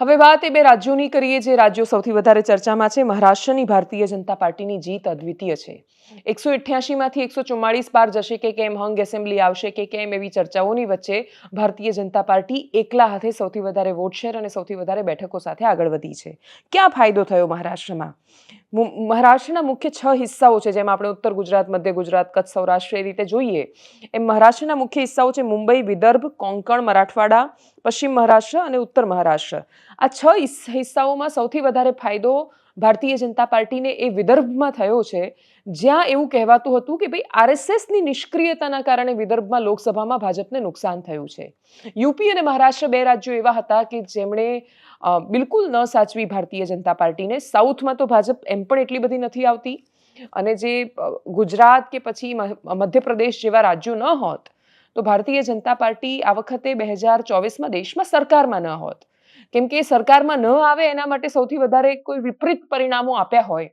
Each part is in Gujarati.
હવે વાત એ બે રાજ્યોની કરીએ જે રાજ્યો સૌથી વધારે ચર્ચામાં છે. મહારાષ્ટ્રની ભારતીય જનતા પાર્ટીની જીત અદ્વિતીય છે. એકસો માંથી એકસો ચુમ્માળીસ પાર જશે કે કેમ? હંગ એસેમ્બલી આવશે કે કેમ? એવી ચર્ચાઓની વચ્ચે ભારતીય જનતા પાર્ટી એકલા હાથે સૌથી વધારે વોટ શેર અને સૌથી વધારે બેઠકો સાથે આગળ વધી છે. ક્યાં ફાયદો થયો મહારાષ્ટ્રમાં? મહારાષ્ટ્રના મુખ્ય છ હિસ્સાઓ છે, જેમાં આપણે ઉત્તર ગુજરાત, મધ્ય ગુજરાત, કચ્છ, સૌરાષ્ટ્ર એ રીતે જોઈએ. એમ મહારાષ્ટ્રના મુખ્ય હિસ્સાઓ છે મુંબઈ, વિદર્ભ, કોંકણ, મરાઠવાડા, પશ્ચિમ મહારાષ્ટ્ર અને ઉત્તર મહારાષ્ટ્ર. આ છ હિસ્સાઓમાં સૌથી વધારે ફાયદો ભારતીય જનતા પાર્ટીને એ વિદર્ભમાં થયો છે. જ્યાં એવું કહેવાતું હતું કે ભાઈ, આરએસએસની નિષ્ક્રિયતાના કારણે વિદર્ભમાં લોકસભામાં ભાજપને નુકસાન થયું છે. યુપી અને મહારાષ્ટ્ર બે રાજ્યો એવા હતા કે જેમણે બિલકુલ ન સાચવી ભારતીય જનતા પાર્ટીને. સાઉથમાં તો ભાજપ એમ પણ એટલી બધી નથી આવતી. અને જે ગુજરાત કે પછી મધ્યપ્રદેશ જેવા રાજ્યો ન હોત, તો ભારતીય જનતા પાર્ટી આ વખતે બે હજાર ચોવીસમાં દેશમાં સરકારમાં ન હોત. કેમ કે સરકારમાં ન આવે એના માટે સૌથી વધારે કોઈ વિપરીત પરિણામો આપ્યા હોય,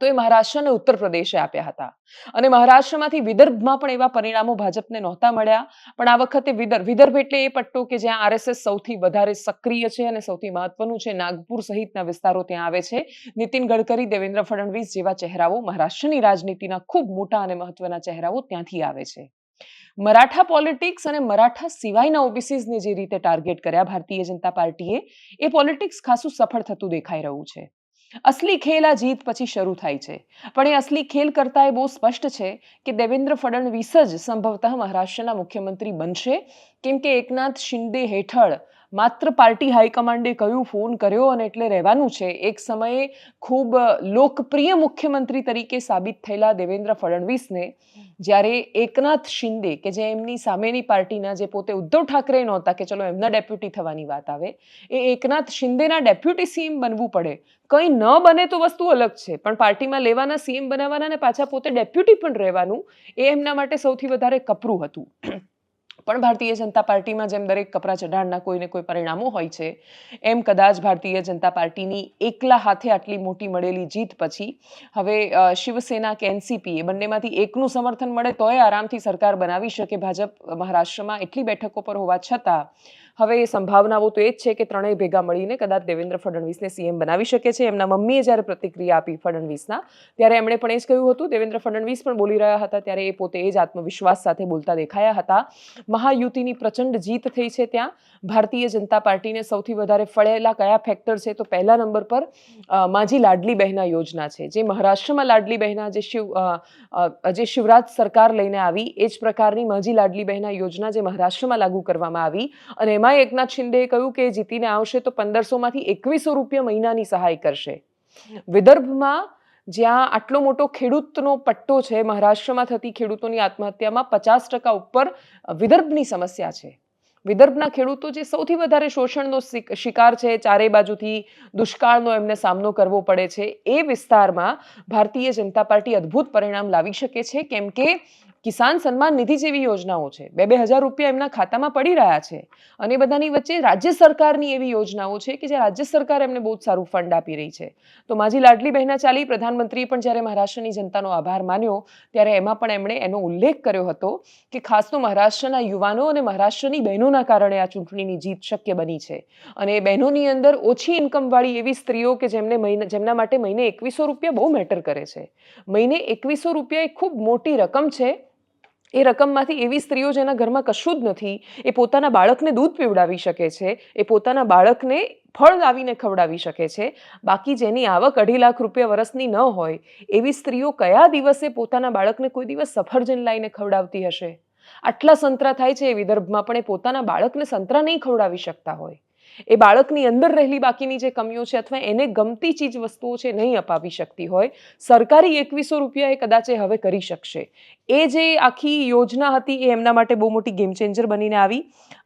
તો એ મહારાષ્ટ્ર અને ઉત્તર પ્રદેશે આપ્યા હતા. અને મહારાષ્ટ્રમાંથી વિદર્ભમાં પણ એવા પરિણામો ભાજપને નહોતા મળ્યા. પણ આ વખતે વિદર્ભ વિદર્ભ એટલે એ પટ્ટો કે જ્યાં આરએસએસ સૌથી વધારે સક્રિય છે અને સૌથી મહત્વનું છે, નાગપુર સહિતના વિસ્તારો ત્યાં આવે છે. નીતિન ગડકરી, દેવેન્દ્ર ફડણવીસ જેવા ચહેરાઓ મહારાષ્ટ્રની રાજનીતિના ખૂબ મોટા અને મહત્વના ચહેરાઓ ત્યાંથી આવે છે. મરાઠા પોલિટિક્સ અને મરાઠા સિવાયના ઓબીસીઝને જે રીતે ટાર્ગેટ કર્યા ભારતીય જનતા પાર્ટીએ, એ પોલિટિક્સ ખાસું સફળ થતું દેખાઈ રહ્યું છે. અસલી ખેલ આ જીત પછી શરૂ થાય છે. પણ એ અસલી ખેલ કરતા એ બહુ સ્પષ્ટ છે કે દેવેન્દ્ર ફડણવીસ જ સંભવતઃ મહારાષ્ટ્રના મુખ્યમંત્રી બનશે. કેમ કે એકનાથ શિંદે હેઠળ માત્ર પાર્ટી હાઈકમાન્ડે કયું ફોન કર્યો અને એટલે રહેવાનું છે. એક સમયે ખૂબ લોકપ્રિય મુખ્યમંત્રી તરીકે સાબિત થયેલા દેવેન્દ્ર ફડણવીસને જ્યારે એકનાથ શિંદે, કે જે એમની સામેની પાર્ટીના જે પોતે ઉદ્ધવ ઠાકરે નહોતા કે ચલો એમના ડેપ્યુટી થવાની વાત આવે, એ એકનાથ શિંદેના ડેપ્યુટી સીએમ બનવું પડે. કંઈ ન બને તો વસ્તુ અલગ છે, પણ પાર્ટીમાં લેવાના સીએમ બનાવવાના અને પાછા પોતે ડેપ્યુટી પણ રહેવાનું, એ એમના માટે સૌથી વધારે કપરું હતું. પણ ભારતીય જનતા પાર્ટીમાં જેમ દરેક કપરા ચઢાણના કોઈને કોઈ પરિણામો હોય છે, એમ કદાચ ભારતીય જનતા પાર્ટીની એકલા હાથે આટલી મોટી મળેલી જીત પછી હવે શિવસેના કે એનસીપી એ બંનેમાંથી એકનું સમર્થન મળે તોય આરામથી સરકાર બનાવી શકે. ભાજપ મહારાષ્ટ્રમાં એટલી બેઠકો પર હોવા છતાં હવે એ સંભાવનાઓ તો એ જ છે કે ત્રણેય ભેગા મળીને કદાચ દેવેન્દ્ર ફડણવીસને સીએમ બનાવી શકે છે. એમના મમ્મીએ જ્યારે પ્રતિક્રિયા આપી ફડણવીસના, ત્યારે એમણે પણ એ જ કહ્યું હતું. દેવેન્દ્ર ફડણવીસ પણ બોલી રહ્યા હતા, ત્યારે એ પોતે એ જ આત્મવિશ્વાસ સાથે બોલતા દેખાયા હતા. મહાયુતિની પ્રચંડ જીત થઈ છે ત્યાં. ભારતીય જનતા પાર્ટીને સૌથી વધારે ફળેલા કયા ફેક્ટર છે તો પહેલા નંબર પર માજી લાડલી બહેના યોજના છે, જે મહારાષ્ટ્રમાં લાડલી બહેના, જે શિવ જે શિવરાજ સરકાર લઈને આવી, એ જ પ્રકારની માજી લાડલી બહેના યોજના જે મહારાષ્ટ્રમાં લાગુ કરવામાં આવી અને એમાં એકનાથ શિંદેએ કહ્યું કે જીતીને આવશે તો પંદરસોમાંથી એકવીસો રૂપિયા મહિનાની સહાય કરશે. વિદર્ભમાં જ્યાં આટલો મોટો ખેડૂતનો પટ્ટો છે, મહારાષ્ટ્રમાં થતી ખેડૂતોની આત્મહત્યામાં પચાસ ટકા ઉપર વિદર્ભની સમસ્યા છે. વિદર્ભના ખેડૂતો જે સૌથી વધારે શોષણનો શિકાર છે, ચારે બાજુથી દુષ્કાળનો એમને સામનો કરવો પડે છે, એ વિસ્તારમાં ભારતીય જનતા પાર્ટી અદ્ભુત પરિણામ લાવી શકે છે, કેમ કે કિસાન સન્માન નિધિ જેવી યોજનાઓ છે. બે બે હજાર રૂપિયા એમના ખાતામાં પડી રહ્યા છે. અને બધાની વચ્ચે રાજ્ય સરકારની એવી યોજનાઓ છે કે જે રાજ્ય સરકાર એમને બહુ જ સારું ફંડ આપી રહી છે. તો માજી લાડલી બહેના ચાલી પ્રધાનમંત્રીએ પણ જ્યારે મહારાષ્ટ્રની જનતાનો આભાર માન્યો, ત્યારે એમાં પણ એમણે એનો ઉલ્લેખ કર્યો હતો કે ખાસ તો મહારાષ્ટ્રના યુવાનો અને મહારાષ્ટ્રની બહેનોના કારણે આ ચૂંટણીની જીત શક્ય બની છે. અને એ બહેનોની અંદર ઓછી ઇન્કમવાળી એવી સ્ત્રીઓ કે જેમને મહિને, જેમના માટે મહિને એકવીસો રૂપિયા બહુ મેટર કરે છે. મહિને એકવીસો રૂપિયા એ ખૂબ મોટી રકમ છે. એ રકમમાંથી એવી સ્ત્રીઓ જેના ઘરમાં કશું જ નથી, એ પોતાના બાળકને દૂધ પીવડાવી શકે છે, એ પોતાના બાળકને ફળ લાવીને ખવડાવી શકે છે, બાકી જેની આવક અઢી લાખ રૂપિયા વર્ષની ન હોય, એવી સ્ત્રીઓ કયા દિવસે પોતાના બાળકને કોઈ દિવસ સફરજન લાવીને ખવડાવતી હશે? આટલા સંતરા થાય છે એ વિદર્ભમાં, પણ એ પોતાના બાળકને સંતરા નહીં ખવડાવી શકતા હોય. એ બાળકની અંદર રહેલી બાકીની જે કમીઓ છે અથવા એને ગમતી ચીજ વસ્તુઓ છે નહીં અપાવી શકતી હોય, સરકારી એકવીસો રૂપિયા એ કદાચ એ હવે કરી શકશે. એ જે આખી યોજના હતી એ એમના માટે બહુ મોટી ગેમ ચેન્જર બનીને આવી.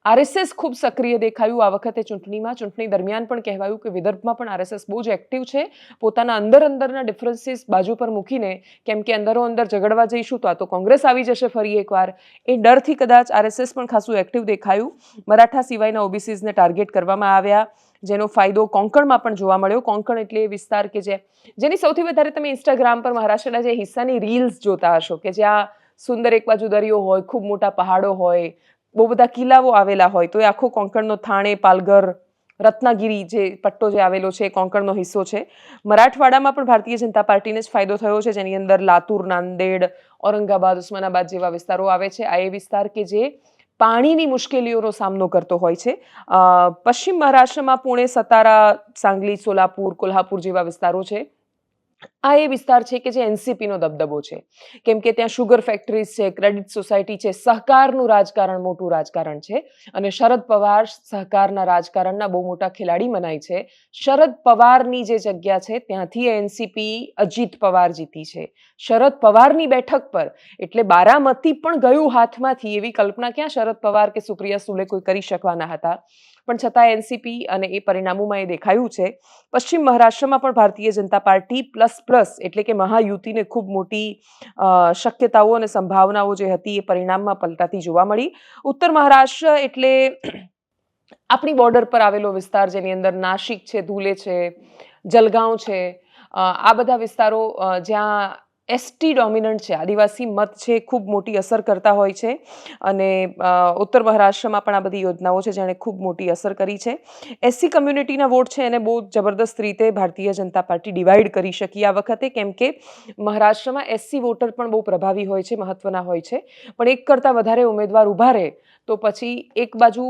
આરએસએસ ખૂબ સક્રિય દેખાયું આ વખતે ચૂંટણીમાં. ચૂંટણી દરમિયાન પણ કહેવાયું કે વિદર્ભમાં પણ આરએસએસ બહુ જ એક્ટિવ છે. પોતાના અંદર અંદરના ડિફરન્સીસ બાજુ પર મૂકીને કેમ કે અંદરો અંદર ઝઘડવા જઈશું તો આ તો કોંગ્રેસ આવી જશે ફરી એકવાર. એ ડરથી કદાચ આરએસએસ પણ ખાસું એક્ટિવ દેખાયું. મરાઠા સિવાયના ઓબીસીઝને ટાર્ગેટ કરવામાં આવ્યા, જેનો ફાયદો કોંકણમાં પણ જોવા મળ્યો. કોંકણ એટલે એ વિસ્તાર કે જે, જેની સૌથી વધારે તમે ઇન્સ્ટાગ્રામ પર મહારાષ્ટ્રના જે હિસ્સાની રીલ્સ જોતા હશો કે જ્યાં સુંદર એક બાજુ દરિયો હોય, ખૂબ મોટા પહાડો હોય બહુ બધા કિલ્લાઓ આવેલા હોય. તો એ આખો કોંકણનો થાણે, પાલઘર, રત્નાગીરી જે પટ્ટો જે આવેલો છે, એ કોંકણનો હિસ્સો છે. મરાઠવાડામાં પણ ભારતીય જનતા પાર્ટીને જ ફાયદો થયો છે. જેની અંદર લાતુર, નાંદેડ, ઔરંગાબાદ, ઉસ્માનાબાદ જેવા વિસ્તારો આવે છે. આ એ વિસ્તાર કે જે પાણીની મુશ્કેલીઓનો સામનો કરતો હોય છે. પશ્ચિમ મહારાષ્ટ્રમાં પુણે, સતારા, સાંગલી, સોલાપુર, કોલ્હાપુર જેવા વિસ્તારો છે. આ એ વિસ્તાર છે કે જે એનસીપીનો દબદબો છે. કેમ કે ત્યાં શુગર ફેક્ટરીઝ છે ક્રેડિટ સોસાયટી છે, સહકારનું રાજકારણ મોટું રાજકારણ છે અને શરદ પવાર સહકારના રાજકારણના બહુ મોટા ખેલાડી મનાય છે. શરદ પવારની જે જગ્યા છે ત્યાંથી એનસીપી અજીત પવાર જીતી છે. શરદ પવારની બેઠક પર એટલે બારામતી પણ ગયું હાથમાંથી એવી કલ્પના ક્યાં શરદ પવાર કે સુપ્રિયા સુલે કોઈ કરી શકવાના હતા? પણ છતાં એનસીપી અને એ પરિણામોમાં એ દેખાયું છે. પશ્ચિમ મહારાષ્ટ્રમાં પણ Bharatiya Janata party plus plus એટલે કે મહાયુતિને ખૂબ મોટી શક્યતાઓ અને સંભાવનાઓ જે હતી એ પરિણામમાં પલટાતી જોવા મળી. ઉત્તર મહારાષ્ટ્ર એટલે આપણી બોર્ડર પર આવેલો વિસ્તાર જેની અંદર નાશિક છે, ધુલે છે, જલગાંવ છે આ બધા વિસ્તારો જ્યાં એસટી ડોમિનન્ટ છે. આદિવાસી મત છે, ખૂબ મોટી અસર કરતા હોય છે. અને ઉત્તર મહારાષ્ટ્રમાં પણ આ બધી યોજનાઓ છે જેણે ખૂબ મોટી અસર કરી છે. એસસી કમ્યુનિટીના વોટ છે એને બહુ જબરદસ્ત રીતે ભારતીય જનતા પાર્ટી ડિવાઈડ કરી શકી આ વખતે, કેમ કે મહારાષ્ટ્રમાં એસસી વોટર પણ બહુ પ્રભાવી હોય છે મહત્ત્વના હોય છે. પણ એક કરતાં વધારે ઉમેદવાર ઊભા રહે, તો પછી એક બાજુ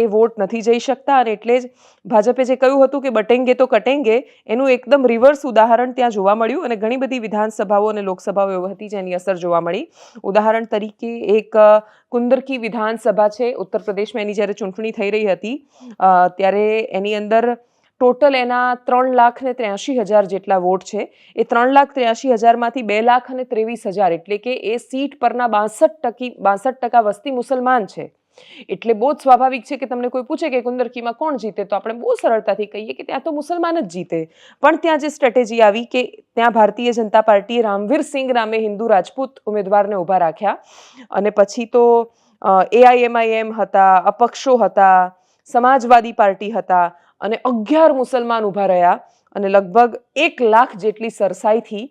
એ વોટ નથી જઈ શકતા અને એટલે જ ભાજપે જે કહ્યું હતું કે બટેંગે તો કટેંગે, એનું એકદમ રિવર્સ ઉદાહરણ ત્યાં જોવા મળ્યું અને ઘણી બધી વિધાનસભાઓ અને લોકસભાઓ એવી હતી જેની અસર જોવા મળી. ઉદાહરણ તરીકે એક કુંદરકી વિધાનસભા છે. ઉત્તર પ્રદેશમાં એની જ્યારે ચૂંટણી થઈ રહી હતી ત્યારે એની અંદર ટોટલ એના ત્રણ લાખ ને ત્ર્યાસી હજાર જેટલા વોટ છે. એ ત્રણ લાખ ત્ર્યાસી હજારમાંથી બે લાખ અને ત્રેવીસ હજાર એટલે કે એ સીટ પરના બાસઠ ટકી, બાસઠ ટકા વસ્તી મુસલમાન છે. એટલે બહુ જ સ્વાભાવિક છે કે તમને કોઈ પૂછે કે કુંદરકીમાં કોણ જીતે, તો આપણે બહુ સરળતાથી કહીએ કે ત્યાં તો મુસલમાન જ જીતે. પણ ત્યાં જે સ્ટ્રેટેજી આવી કે ત્યાં ભારતીય જનતા પાર્ટીએ રામવીર સિંઘ નામે હિન્દુ રાજપૂત ઉમેદવારને ઊભા રાખ્યા અને પછી તો એઆઈએમઆઈએમ હતા, અપક્ષો હતા, સમાજવાદી પાર્ટી હતા અને અગિયાર મુસલમાન ઊભા રહ્યા અને લગભગ એક લાખ જેટલી સરસાઈથી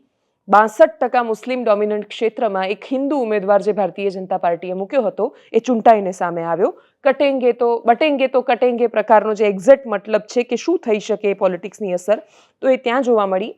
બાસઠ ટકા મુસ્લિમ ડોમિનન્ટ ક્ષેત્રમાં એક હિન્દુ ઉમેદવાર જે ભારતીય જનતા પાર્ટીએ મૂક્યો હતો, એ ચૂંટાઈને સામે આવ્યો. કટેંગે તો, બટેંગે તો કટેંગે પ્રકારનો જે એક્ઝેક્ટ મતલબ છે કે શું થઈ શકે પોલિટિક્સની અસર, તો એ ત્યાં જોવા મળી.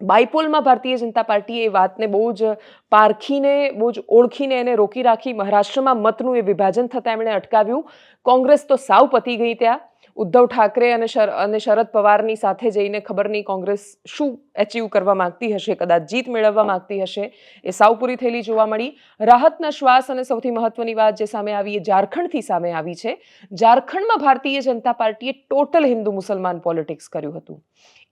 બાયપોલમાં ભારતીય જનતા પાર્ટીએ એ વાતને બહુ જ પારખીને, બહુ જ ઓળખીને એને રોકી રાખી મહારાષ્ટ્રમાં મતનું એ વિભાજન થતાં એમણે અટકાવ્યું. કોંગ્રેસ તો સાવ પતી ગઈ ત્યાં. ઉદ્ધવ ઠાકરે અને અને શરદ પવારની સાથે જઈને ખબર નહીં કોંગ્રેસ શું એચીવ કરવા માંગતી હશે, કદાચ જીત મેળવવા માંગતી હશે, એ સાવ પૂરી થયેલી જોવા મળી. રાહતના શ્વાસ અને સૌથી મહત્વની વાત જે સામે આવી એ ઝારખંડથી સામે આવી છે. ઝારખંડમાં ભારતીય જનતા પાર્ટીએ ટોટલ હિન્દુ મુસલમાન પોલિટિક્સ કર્યું હતું.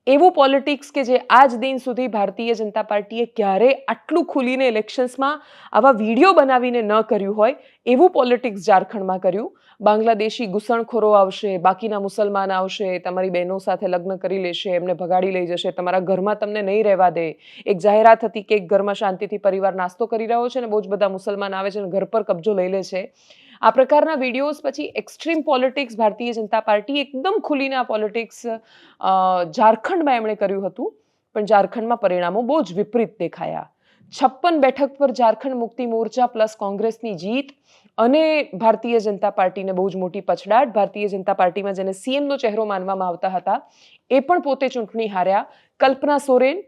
એવું પોલિટિક્સ કે જે આજ દિન સુધી ભારતીય જનતા પાર્ટીએ ક્યારે આટલું ખુલીને ઇલેક્શન્સમાં આવા વીડિયો બનાવીને ન કર્યું હોય, એવું પોલિટિક્સ ઝારખંડમાં કર્યું. બાંગ્લાદેશી ઘૂસણખોરો આવશે, બાકીના મુસલમાન આવશે, તમારી બહેનો સાથે લગ્ન કરી લેશે, એમને ભગાડી લઈ જશે, તમારા ઘરમાં તમને નહીં રહેવા દે. એક જાહેરાત હતી કે એક ઘરમાં શાંતિથી પરિવાર નાસ્તો કરી રહ્યો છે ને બહુ જ બધા મુસલમાન આવે છે અને ઘર પર કબજો લઈ લે છે. આ પ્રકારના વિડીયોઝ પછી extreme politics Bharatiya Janata party એકદમ ખુલીને આ પોલિટિક્સ ઝારખંડમાં એમણે કર્યું હતું. પણ ઝારખંડમાં પરિણામો બહુ જ વિપરીત દેખાયા. છપ્પન બેઠક પર ઝારખંડ મુક્તિ મોરચા પ્લસ કોંગ્રેસની જીત અને ભારતીય જનતા પાર્ટીને બહુ જ મોટી પછડાટ. ભારતીય જનતા પાર્ટીમાં જેને સીએમનો ચહેરો માનવામાં આવતા હતા, એ પણ પોતે ચૂંટણી હાર્યા. કલ્પના સોરેન,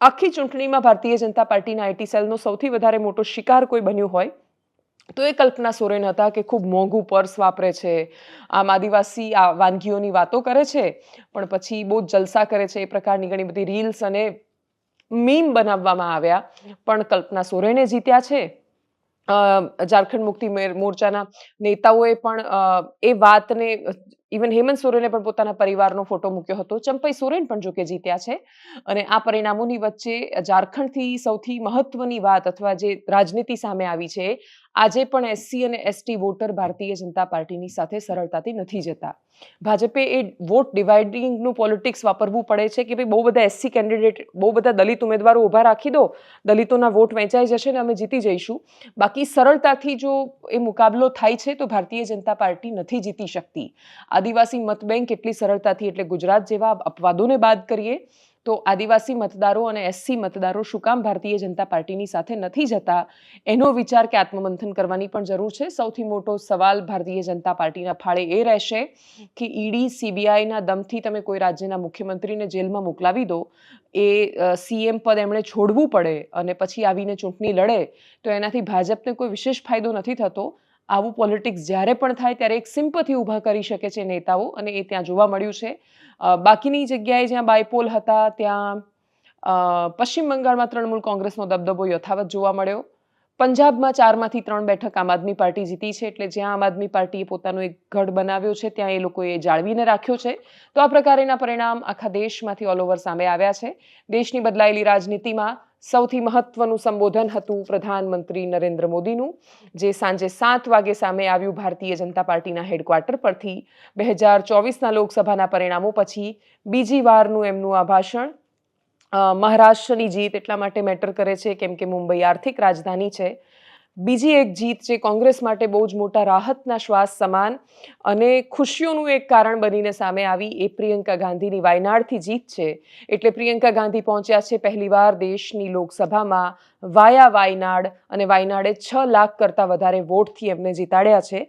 આખી ચૂંટણીમાં ભારતીય જનતા પાર્ટીના આઈટી સેલનો સૌથી વધારે મોટો શિકાર કોઈ બન્યું હોય તો એ કલ્પના સોરેન હતા કે ખૂબ મોંઘું પર્સ વાપરે છે. આમ આદિવાસી આ વાનગીઓની વાતો કરે છે, પણ પછી બહુ જલસા કરે છે. એ પ્રકારની ઘણી બધી રીલ્સ અને મીમ બનાવવામાં આવ્યા, પણ કલ્પના સોરેને જીત્યા છે. ઝારખંડ મુક્તિ મોરચાના નેતાઓએ પણ એ વાતને ઇવન હેમંત સોરેને પણ પોતાના પરિવારનો ફોટો મૂક્યો હતો. ચંપઈ સોરેન પણ જોકે જીત્યા છે. અને આ પરિણામોની વચ્ચે ઝારખંડથી સૌથી મહત્વની વાત અથવા જે રાજનીતિ સામે આવી છે, આજે પણ એસસી અને એસટી વોટર ભારતીય જનતા પાર્ટીની સાથે સરળતાથી નથી જતા. ભાજપે એ વોટ ડિવાઇડિંગનું પોલિટિક્સ વાપરવું પડે છે કે ભાઈ બહુ બધા એસસી કેન્ડિડેટ બહુ બધા દલિત ઉમેદવારો ઊભા રાખી દો, દલિતોના વોટ વહેંચાઈ જશે ને અમે જીતી જઈશું. બાકી સરળતાથી જો એ મુકાબલો થાય છે તો ભારતીય જનતા પાર્ટી નથી જીતી શકતી. આદિવાસી મત બેંક એટલી સરળતાથી એટલે ગુજરાત જેવા અપવાદોને બાદ કરીએ, તો આદિવાસી મતદારો અને એસસી મતદારો શું કામ ભારતીય જનતા પાર્ટીની સાથે નથી જતા? એનો વિચાર કે આત્મમંથન કરવાની પણ જરૂર છે. સૌથી મોટો સવાલ ભારતીય જનતા પાર્ટીના ફાળે એ રહેશે કે ઈડી, સીબીઆઈના દમથી તમે કોઈ રાજ્યના મુખ્યમંત્રીને જેલમાં મોકલાવી દો, એ સીએમ પદ એમણે છોડવું પડે અને પછી આવીને ચૂંટણી લડે, તો એનાથી ભાજપને કોઈ વિશેષ ફાયદો નથી થતો. આવું પોલિટિક્સ જ્યારે પણ થાય ત્યારે એક સિમ્પથી ઊભા કરી શકે છે નેતાઓ અને એ ત્યાં જોવા મળ્યું છે. બાકીની જગ્યાએ જ્યાં બાયપોલ હતા ત્યાં પશ્ચિમ બંગાળમાં તૃણમૂલ કોંગ્રેસનો દબદબો યથાવત જોવા મળ્યો. પંજાબમાં ચારમાંથી ત્રણ બેઠક આમ આદમી પાર્ટી જીતી છે એટલે જ્યાં આમ આદમી પાર્ટીએ પોતાનો એક ગઢ બનાવ્યો છે ત્યાં એ લોકોએ જાળવીને રાખ્યો છે. તો આ પ્રકારેના પરિણામ આખા દેશમાંથી ઓલ ઓવર સામે આવ્યા છે. દેશની બદલાયેલી રાજનીતિમાં સૌથી મહત્વનું સંબોધન હતું પ્રધાનમંત્રી નરેન્દ્ર મોદીનું, જે સાંજે સાત વાગે સામે આવ્યું ભારતીય જનતા પાર્ટીના હેડક્વાર્ટર પરથી. બે હજાર ચોવીસના લોકસભાના પરિણામો પછી બીજી વારનું એમનું આ ભાષણ. મહારાષ્ટ્રની જીત એટલા માટે મેટર કરે છે, કેમ કે મુંબઈ આર્થિક રાજધાની છે. બીજી એક જીત જે કોંગ્રેસ માટે બહુ જ મોટા રાહતના શ્વાસ સમાન અને ખુશીઓનું એક કારણ બનીને સામે આવી એ પ્રિયંકા ગાંધીની વાયનાડથી જીત છે. એટલે પ્રિયંકા ગાંધી પહોંચ્યા છે પહેલીવાર દેશની લોકસભામાં વાયા વાયનાડ અને વાયનાડે છ લાખ કરતાં વધારે વોટથી એમને જીતાડ્યા છે.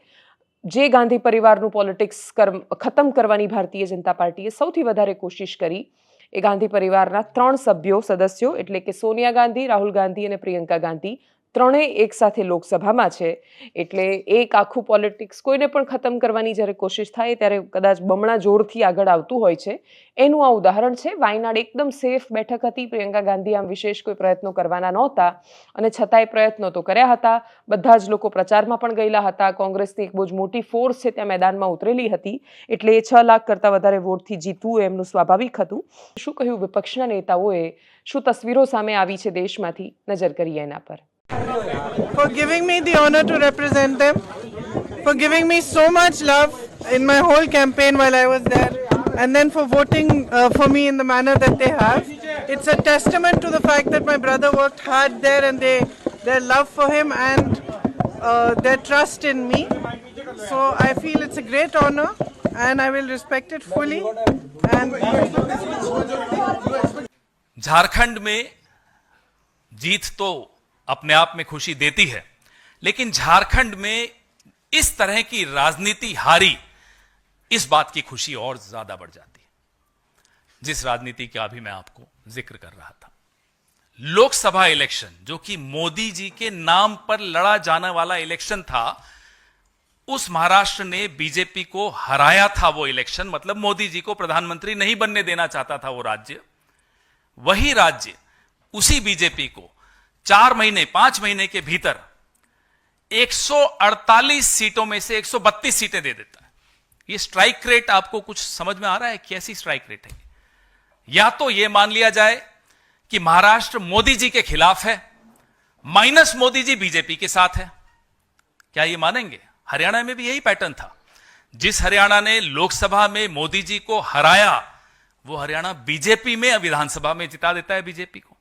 જે ગાંધી પરિવારનું પોલિટિક્સ ખતમ કરવાની ભારતીય જનતા પાર્ટીએ સૌથી વધારે કોશિશ કરી. એ ગાંધી પરિવારના ત્રણ સભ્યો, સદસ્યો એટલે કે સોનિયા ગાંધી, રાહુલ ગાંધી અને પ્રિયંકા ગાંધી ત્રણેય એક સાથે લોકસભામાં છે, એટલે એક આખું પોલિટિક્સ કોઈને પણ ખતમ કરવાની જ્યારે કોશિશ થાય ત્યારે કદાચ બમણા જોરથી આગળ આવતું હોય છે. એનું આ ઉદાહરણ છે, વાયનાડ એકદમ સેફ બેઠક હતી, પ્રિયંકા ગાંધી આમ વિશેષ કોઈ પ્રયત્નો કરવાના નહોતા અને છતાંય પ્રયત્નો તો કર્યા હતા. બધા જ લોકો પ્રચારમાં પણ ગયેલા હતા, કોંગ્રેસની એક બહુ જ મોટી ફોર્સ છે ત્યાં મેદાનમાં ઉતરેલી હતી, એટલે એ છ લાખ કરતાં વધારે વોટથી જીતવું એમનું સ્વાભાવિક હતું. શું કહ્યું વિપક્ષના નેતાઓએ, શું તસવીરો સામે આવી છે દેશમાંથી? નજર કરીએ એના પર. for giving me the honor to represent them, for giving me so much love in my whole campaign while I was there, and then for voting uh, for me in the manner that they have. It's a testament to the fact that my brother worked hard there and they their love for him and uh, their trust in me. So I feel it's a great honor and I will respect it fully. And Jharkhand में जीत तो अपने आप में खुशी देती है। लेकिन झारखंड में इस तरह की राजनीति हारी, इस बात की खुशी और ज़्यादा बढ़ जाती है। जिस राजनीति का अभी मैं आपको ज़िक्र कर रहा था। लोकसभा इलेक्शन, जो कि मोदी जी के नाम पर लड़ा जाने वाला इलेक्शन था, उस महाराष्ट्र ने बीजेपी को हराया था वो इलेक्शन। मतलब मोदी जी को प्रधानमंत्री नहीं बनने देना चाहता था वो राज्य। वही राज्य उसी बीजेपी को चार महीने, पाँच महीने के भीतर 148 सीटों में से 132 सीटें दे देता है। ये स्ट्राइक रेट आपको कुछ समझ में आ रहा है कैसी स्ट्राइक रेट है या? तो यह मान लिया जाए कि महाराष्ट्र मोदी जी के खिलाफ है, माइनस मोदी जी बीजेपी के साथ है। क्या ये मानेंगे? हरियाणा में भी यही पैटर्न था। जिस हरियाणा ने लोकसभा में मोदी जी को हराया, वो हरियाणा बीजेपी में विधानसभा में जिता देता है बीजेपी को।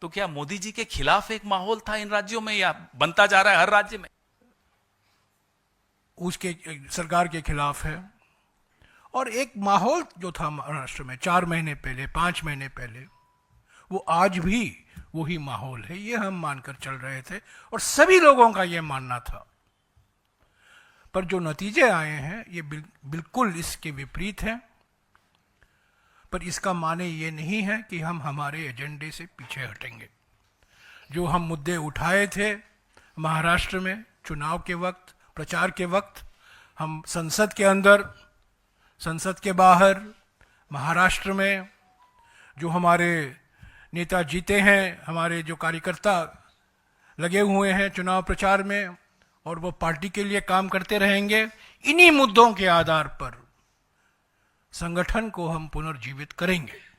तो क्या मोदी जी के खिलाफ एक माहौल था इन राज्यों में या बनता जा रहा है हर राज्य में? उसके सरकार के खिलाफ है। और एक माहौल जो था महाराष्ट्र में चार महीने पहले पाँच महीने पहले वो आज भी वही माहौल है। ये हम मानकर चल रहे थे और सभी लोगों का ये मानना था। पर जो नतीजे आए हैं ये बिल, बिल्कुल इसके विपरीत हैं। पर इसका माने ये नहीं है कि हम हमारे एजेंडे से पीछे हटेंगे। जो हम मुद्दे उठाए थे महाराष्ट्र में, चुनाव के वक्त, प्रचार के वक्त, हम संसद के अंदर, संसद के बाहर, महाराष्ट्र में, जो हमारे नेता जीते हैं, हमारे जो कार्यकर्ता लगे हुए हैं चुनाव प्रचार में, और वो पार्टी के लिए काम करते रहेंगे, इन्हीं मुद्दों के आधार पर संगठन को हम पुनर्जीवित करेंगे